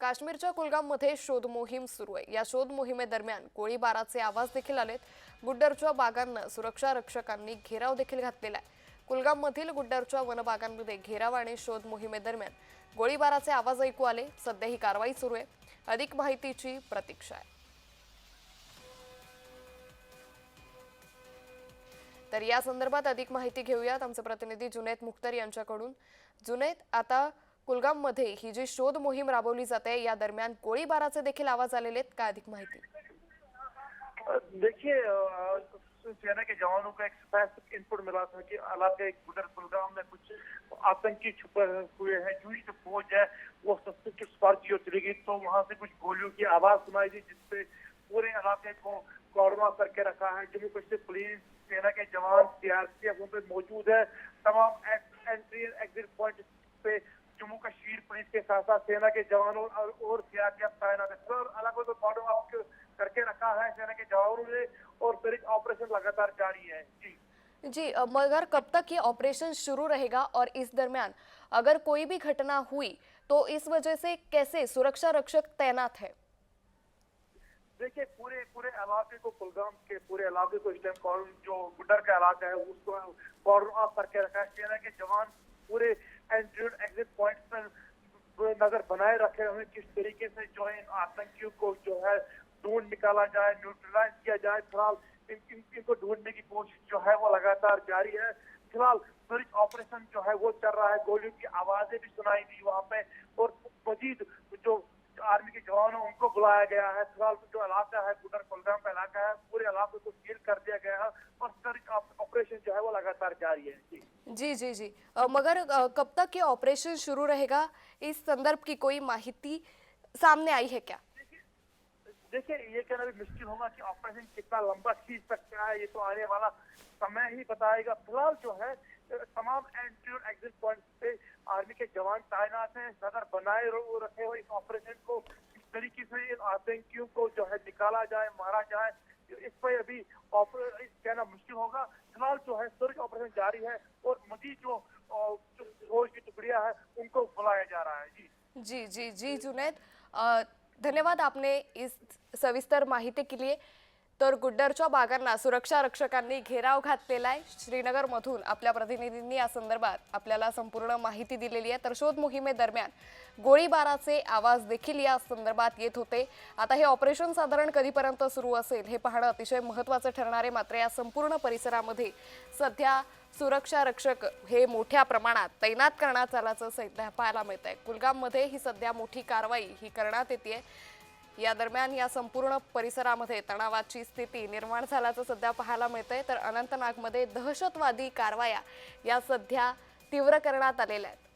काश्मीरच्या कुलगाममध्ये शोध मोहीम सुरू आहे. या शोध मोहिमेदरम्यान गोळीबाराचे आवाज देखील आलेत. गुड्डरच्या बागांना सुरक्षा रक्षकांनी घेराव देखील घातलेला आहे. कुलगाममधील गुड्डरच्या वनबागांमध्ये घेराव आणि शोध मोहिमेदरम्यान गोळीबाराचे आवाज ऐकू आले. सध्या ही कारवाई सुरू आहे. अधिक माहितीची प्रतीक्षा आहे. तर या संदर्भात अधिक माहिती घेऊयात. आमचे प्रतिनिधी जुनेद मुख्तर यांच्याकडून. जुनेद आता कुलगाममध्ये ही जी शोध मोहीम राबवली जाते, या दरम्यान गोळीबाराचे देखील आवाज़ काय अधिक माहिती? देखिए सेना के जवानों को एक स्पेसिफिक इनपुट मिला था कि इलाके गुडर कुलगाम में कुछ आतंकी छुपे हुए हैं, जो फौज है, वो सस्पेक्ट स्पार की ओर चली गई? तो वहाँ से कुछ गोलियों की आवाज़ सुनाई दी जिससे पूरे इलाके को कॉर्डवा करके रखा है। जम्मू कश्मीर पुलिस, सेना के जवान, सीआरपीएफ वहाँ पे मौजूद है, तमाम एंट्री, एग्जिट पॉइंट पे जम्मू कश्मीर पुलिस के साथ साथ सेना के जवानों और, और सीआरपीएफ तैनात है। सर अलग अलग कॉर्डवा करके रखा है सेना के जवानों ने और सर्च ऑपरेशन लगातार जारी है। जी। जी मगर कब तक ये ऑपरेशन शुरू रहेगा और इस दरमियान अगर कोई भी घटना हुई तो इस वजह से कैसे सुरक्षा रक्षक तैनात है? देखिए पूरे पूरे इलाके को कुलगाम के पूरे इलाके को इस टाइम जो गुडर का इलाका है उसको कॉर्डन ऑफ़ करके रखा है। सेना के जवान पूरे एंट्री एग्जिट पॉइंट पर नज़र बनाए रखे हुए किस तरीके से जो है इन आतंकियों को जो है ढूंढ निकाला जाए न्यूट्रलाइज किया जाए। फ़िलहाल इन, इन, इनको ढूँढने की कोशिश जो है वो लगातार जारी है। फ़िलहाल सर्च ऑपरेशन जो है वो चल रहा है। गोलियों की आवाज़ें भी सुनाई दी वहाँ पे। और मजीद जो आर्मी के जवानों उनको बुलाया गया है। फ़िलहाल जो इलाका है गुडर कुलगाम का इलाका है पूरे इलाके को सील कर दिया गया है और सर्च ऑपरेशन जो है वो लगातार जारी है। जी। जी जी जी। अ, मगर अ, कब तक ये ऑपरेशन शुरू रहेगा? इस संदर्भ की कोई माहिती सामने आई है क्या? देखिए ये कहना भी मुश्किल होगा कि ऑपरेशन कितना लंबा खींच सकता है ये तो आने वाला समय ही बताएगा। फ़िलहाल जो है तमाम एंट्री और एग्जिट पॉइंट पे आर्मी के जवान तैनात हैं नज़र बनाए रखे हुए इस ऑपरेशन को। इस तरीके से इन आतंकियों को जो है निकाला जाए, मारा जाए इस पर अभी कहना मुश्किल होगा। फ़िलहाल जो है सर्च ऑपरेशन जारी है और मजीद जो फौज की टुकड़ियाँ है, उनको बुलाया जा रहा है। जी। जी जी जी, जुनैद। धन्यवाद आपने इस सविस्तर माहिती केली तर गुड्डरच्या बागांना सुरक्षा रक्षकांनी घेराव घातलेला आहे. श्रीनगरमधून आपल्या प्रतिनिधींनी या संदर्भात आपल्याला संपूर्ण माहिती दिलेली आहे. तर शोध मोहिमेदरम्यान गोळीबाराचे आवाज देखील या संदर्भात येत होते. आता हे ऑपरेशन साधारण कधीपर्यंत सुरू असेल हे पाहणं अतिशय महत्त्वाचं ठरणार आहे. मात्र या संपूर्ण परिसरामध्ये सध्या सुरक्षा रक्षक हे मोठ्या प्रमाणात तैनात करण्यात आल्याचं पाहायला मिळत आहे कुलगाममध्ये ही सध्या मोठी कारवाई ही करण्यात येते या दरम्यान या संपूर्ण परिसरामध्ये तणावाची स्थिती निर्माण झाल्याचं सध्या पाहायला मिळतंय. तर अनंतनागमध्ये दहशतवादी कारवाया या सध्या तीव्र करण्यात आलेल्या आहेत.